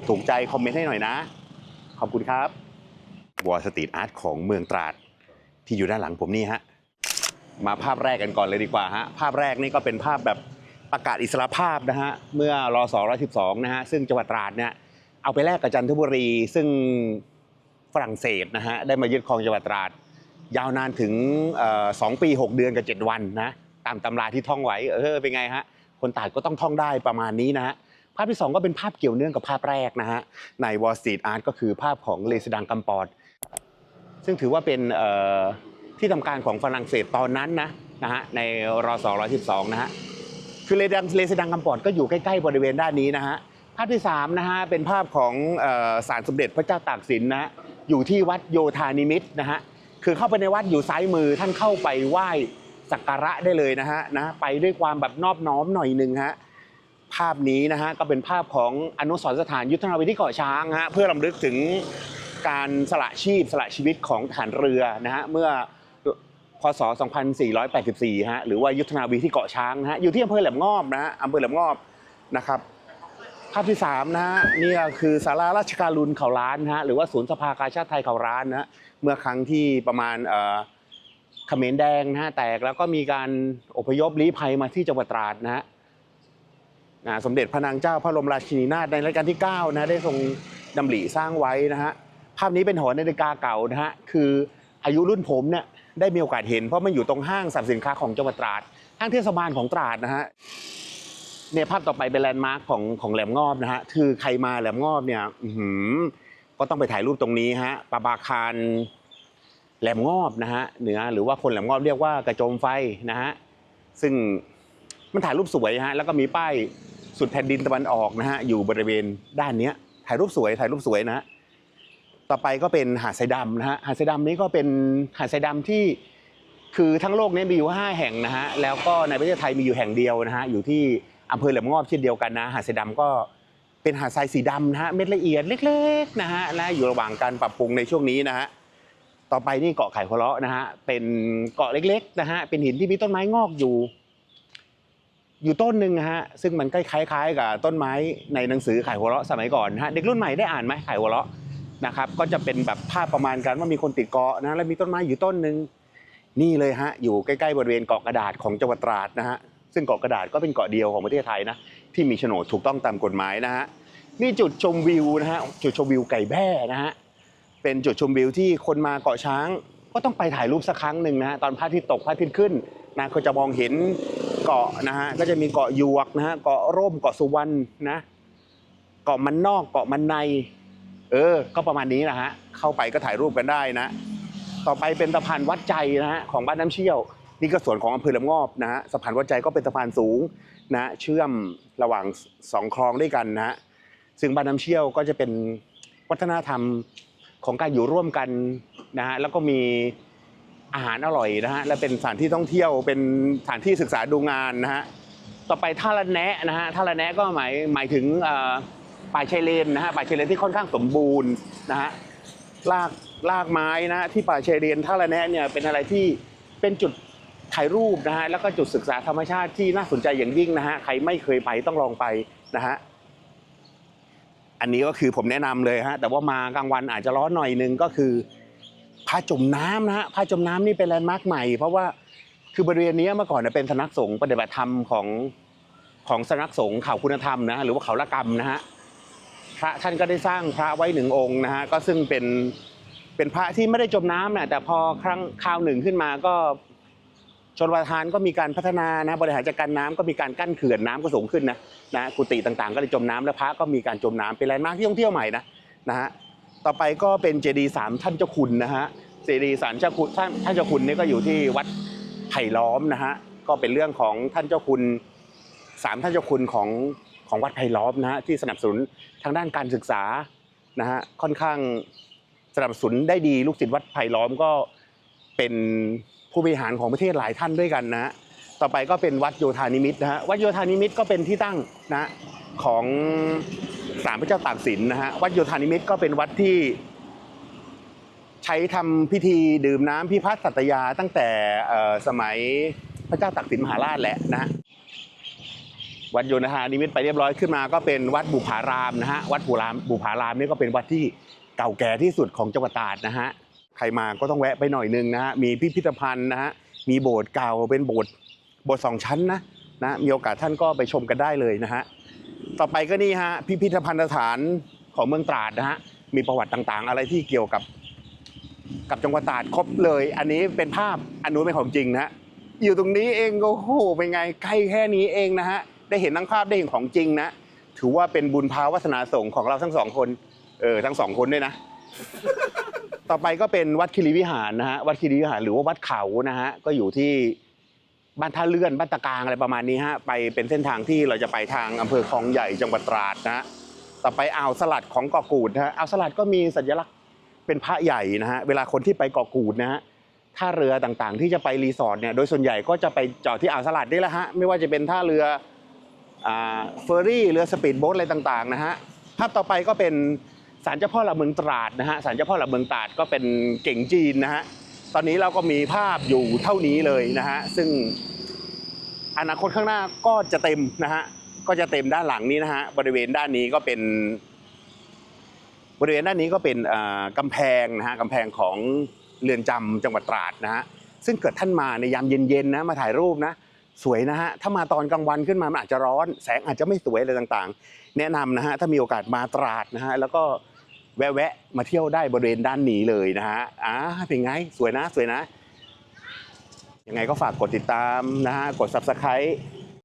ดถูกใจคอมเมนต์ให้หน่อยนะ ขอบคุณครับวอลสตรีทอาร์ตของเมืองตราด ที่อยู่ด้านหลังผมนี่ฮะ มาภาพแรกกันก่อนเลยดีกว่าฮะ ภาพแรกนี่ก็เป็นภาพแบบประกาศอิสรภาพนะฮะ เมื่อรอสอ112นะฮะ ซึ่งจังหวัดตราดเนี่ยเอาไปแลกกับจันทบุรี ซึ่งฝรั่งเศสนะฮะ ได้มายึดครองจังหวัดตราด ยาวนานถึงสองปี 6 เดือนกับ 7 วันนะ ตามตำราที่ท่องไว้ เออ เป็นไงฮะ คนตราดก็ต้องท่องได้ประมาณนี้นะฮะาพที่ 2 ก็เป็นภาพเกี่ยวเนื่องกับภาพแรกนะฮะใน Wall Street Art ก็คือภาพของเลสดังกัมปอดซึ่งถือว่าเป็นที่ทำการของฝรั่งเศสตอนนั้นนะนะฮะในรอ212นะฮะคือเลดังเลสดังกัมปอดก็อยู่ใกล้ๆบริเวณด้านนี้นะฮะภาพที่3นะฮะเป็นภาพของศาลสมเด็จพระเจ้าตากสินนะอยู่ที่วัดโยธานิมิตนะฮะคือเข้าไปในวัดอยู่ซ้ายมือท่านเข้าไปไหว้สักการะได้เลยนะฮะนะไปด้วยความแบบนอบน้อมหน่อยหนึ่งฮะ ภาพนี้นะฮะก็เป็นภาพของอนุสรณ์สถานยุทธนาวิธีเกาะช้างฮะเพื่อรำลึกถึงการสละชีพสละชีวิตของทหารเรือนะฮะเมื่อพศ 2484 ฮะหรือว่ายุทธนาวีที่เกาะช้างนะฮะอยู่ที่อำเภอแหลมงอบนะฮะอำเภอแหลมงอบนะครับภาพที่3นะฮะนี่คือศาลาราชการุณเขาล้านนะฮะหรือว่าศูนย์สภากาชาติไทยเขาล้านนะฮะเมื่อครั้งที่ประมาณเอ่อเขมรแดงนะฮะแตกแล้วก็มีการอพยพลี้ภัยมาที่จังหวัดตราดนะฮะ สมเด็จพระนางเจ้าพระบรมราชินีนาถในรัชกาลที่9นะได้ทรงดำริสร้างไว้นะฮะภาพนี้เป็นหอนาฬิกาเก่านะฮะคืออายุรุ่นผมเนี่ยได้มีโอกาสเห็นเพราะมันอยู่ตรงห้างสรรพสินค้าของจังหวัดตราดห้างเทศบาลของตราดนะฮะเนี่ยภาพต่อไปเป็นแลนด์มาร์คของของแหลมงอบนะฮะคือใครมาแหลมงอบเนี่ยหือก็ต้องไปถ่ายรูปตรงนี้ฮะปะบาคารแหลมงอบนะฮะเหนือหรือว่าคนแหลมงอบเรียกว่ากระโจมไฟนะฮะซึ่งมันถ่ายรูปสวยฮะแล้วก็มีป้าย สุดแผ่นดินตะวันออกนะฮะอยู่บริเวณด้านนี้ถ่ายรูปสวยถ่ายรูปสวยนะ ต่อไปก็เป็นหาดทรายดำนะฮะหาดทรายดำนี้ก็เป็นหาดทรายดำที่คือทั้งโลกนี้มีอยู่ห้าแห่งนะฮะแล้วก็ในประเทศไทยมีอยู่แห่งเดียวนะฮะอยู่ที่อำเภอแหลมงอบเช่นเดียวกันนะหาดทรายดำก็เป็นหาดทรายสีดำนะฮะเม็ดละเอียดเล็กๆนะฮะและอยู่ระหว่างการปรับปรุงในช่วงนี้นะฮะต่อไปนี่เกาะไข่หัวเราะนะฮะเป็นเกาะเล็กๆนะฮะเป็นหินที่มีต้นไม้งอกอยู่ อยู่ต้นหนึ่งฮะซึ่งมันใกล้คล้ายๆ กับต้นไม้ในหนังสือไข่หัวเราะสมัยก่อนฮะเด็กรุ่นใหม่ได้อ่านไหมไข่หัวเราะนะครับก็จะเป็นแบบภาพประมาณกันว่ามีคนติดเกาะนะแล้วมีต้นไม้อยู่ต้นหนึ่งนี่เลยฮะอยู่ใกล้ๆบริเวณเกาะกระดาษของจังหวัดตราดนะฮะซึ่งเกาะกระดาษก็เป็นเกาะเดียวของประเทศไทยนะที่มีโฉนดถูกต้องตามกฎหมายนะฮะนี่จุดชมวิวนะฮะจุดชมวิวไก่แบ้นะฮะเป็นจุดชมวิวที่คนมาเกาะช้าง ก็ต้องไปถ่ายรูปสักครั้งหนึ่งนะฮะตอนพระอาทิตย์ตกพระอาทิตย์ขึ้นนะก็จะมองเห็น เกาะนะฮะก็จะมีเกาะยวกนะฮะเกาะร่มเกาะสุวรรณนะ เกาะมันนอกเกาะมันใน เออ ก็ประมาณนี้นะฮะเข้าไปก็ถ่ายรูปกันได้นะ ต่อไปเป็นสะพานวัดใจนะฮะของบ้านน้ำเชี่ยว นี่ก็ส่วนของอำเภอลำงอบนะฮะสะพานวัดใจก็เป็นสะพานสูงนะเชื่อมระหว่างสองคลองด้วยกันนะฮะซึ่งบ้านน้ำเชี่ยวก็จะเป็นวัฒนธรรมของการอยู่ร่วมกันนะฮะแล้วก็มี อาหารอร่อยนะฮะและเป็นสถานที่ท่องเที่ยวเป็นสถานที่ศึกษาดูงานนะฮะต่อไปท่าละแนะนะฮะท่าละแนะก็หมายหมายถึงป่าชายเลนนะฮะป่าชายเลนที่ค่อนข้างสมบูรณ์นะฮะลากลากไม้นะที่ป่าชายเลนท่าละแนะเนี่ยเป็นอะไรที่เป็นจุดถ่ายรูปนะฮะแล้วก็จุดศึกษาธรรมชาติที่น่าสนใจอย่างยิ่งนะฮะใครไม่เคยไปต้องลองไปนะฮะอันนี้ก็คือผมแนะนำเลยฮะแต่ว่ามากลางวันอาจจะร้อนหน่อยนึงก็คือ พาจมน้ำนะฮะพาจมน้ำนี่เป็นแลนด์มาร์คใหม่ เพราะว่าคือบริเวณนี้เมื่อก่อนเนี่ยเป็นสำนักสงฆ์ปฏิบัติธรรมของของสำนักสงฆ์เขาคุณธรรมนะหรือว่าเขาละกรรมนะฮะพระท่านก็ได้สร้างพระไว้หนึ่งองค์นะฮะก็ซึ่งเป็นเป็นพระที่ไม่ได้จมน้ำนะแต่พอครั้งคราวหนึ่งขึ้นมาก็ชนประทานก็มีการพัฒนานะบริหารจัดการน้ำก็มีการกั้นเขื่อนน้ำก็สูงขึ้นนะนะกุฏิต่างๆ ก็เลยจมน้ำแล้วพระก็มีการจมน้ำเป็นแลนด์มาร์คที่ท่องเที่ยวใหม่นะนะฮะ ต่อไปก็เป็นเจดีย์สามท่านเจ้าคุณนะฮะเจดีย์สามเจ้าคุณท่านท่านเจ้าคุณนี่ก็อยู่ที่วัดไผ่ล้อมนะฮะก็เป็นเรื่องของท่านเจ้าคุณสามท่านเจ้าคุณของของวัดไผ่ล้อมนะฮะที่สนับสนุนทางด้านการศึกษานะฮะค่อนข้างสนับสนุนได้ดีลูกศิษย์วัดไผ่ล้อมก็เป็นผู้บริหารของประเทศหลายท่านด้วยกันนะฮะต่อไปก็เป็นวัดโยธานิมิตรนะฮะ วัดโยธานิมิตรก็เป็นที่ตั้งนะของ ศาลพระเจ้าตากสินนะฮะวัดโยธานิมิตก็เป็นวัดที่ ใช้ทำพิธีดื่มน้ำพิพัฒน์สัตยาตั้งแต่สมัยพระเจ้าตากสินมหาราชแหละนะฮะวัดโยนทานิมิตไปเรียบร้อยขึ้นมา ก็เป็นวัดบุพารามนะฮะวัดบุรามบุพารามนี่ก็เป็นวัดที่เก่าแก่ที่สุดของจังหวัดตราดนะฮะใครมาก็ต้องแวะไปหน่อยนึงนะฮะมีพิพิธภัณฑ์นะฮะมีโบสถ์เก่าเป็นโบสถ์โบสถ์สองชั้นนะนะมีโอกาสท่านก็ไปชมกันได้เลยนะฮะ ต่อไปก็นี่ฮะพิพิธภัณฑ์สถานของเมืองตราดนะฮะมีประวัติต่างๆ อะไรที่เกี่ยวกับ กับจังหวัดตราดครบเลย อันนี้เป็นภาพอันนู้นเป็นของจริงนะฮะอยู่ตรงนี้เองโอ้โหเป็นไงใกล้แค่นี้เองนะฮะได้เห็นทั้งภาพได้เห็นของจริงนะถือว่าเป็นบุญภาวาสนาสงของเราทั้งสองคนเออทั้งสองคนด้วยนะ ต่อไปก็เป็นวัดคีรีวิหารนะฮะวัดคีรีวิหารหรือว่าวัดเขานะฮะก็อยู่ที่ บ้านท่าเลื่อนบ้านตะกางอะไรประมาณนี้ฮะไปเป็นเส้นทางที่เราจะไปทางอำเภอคลองใหญ่จังหวัดตราดนะฮะต่อไปอ่าวสลัดของเกาะกูดนะฮะอ่าวสลัดก็มีสัญลักษณ์เป็นพระใหญ่นะฮะเวลาคนที่ไปเกาะกูดนะฮะท่าเรือต่างๆ ที่จะไปรีสอร์ทเนี่ยโดยส่วนใหญ่ก็จะไปจอดที่อ่าวสลัดนี่แหละฮะไม่ว่าจะเป็นท่าเรืออ่เฟอร์รี่เรือสปีดโบ๊ทอะไรต่างๆนะฮะภาพต่อไปก็เป็นศาลเจ้าพ่อหลักเมืองตราดนะฮะศาลเจ้าพ่อหลักเมืองตราดก็เป็นเก่งจีนนะฮะ ตอนนี้เราก็มีภาพอยู่เท่านี้เลยนะฮะซึ่งอนาคตข้างหน้าก็จะเต็มนะฮะก็จะเต็มด้านหลังนี้นะฮะบริเวณด้านนี้ก็เป็น บริเวณด้านนี้ก็เป็นอ่ากำแพงนะฮะกำแพงของเรือนจำจังหวัดตราดนะฮะซึ่งเกิดท่านมาในยามเย็นๆนะมาถ่ายรูปนะสวยนะฮะถ้ามาตอนกลางวันขึ้นมามันอาจจะร้อน แสงอาจจะไม่สวยอะไรต่างๆ แนะนำนะฮะถ้ามีโอกาสมาตราดนะฮะแล้วก็ แวะๆมาเที่ยวได้บริเวณด้านนี้เลยนะฮะอ่าเป็นไงสวยนะสวยนะยังไงก็ฝากกดติดตามนะฮะกด subscribe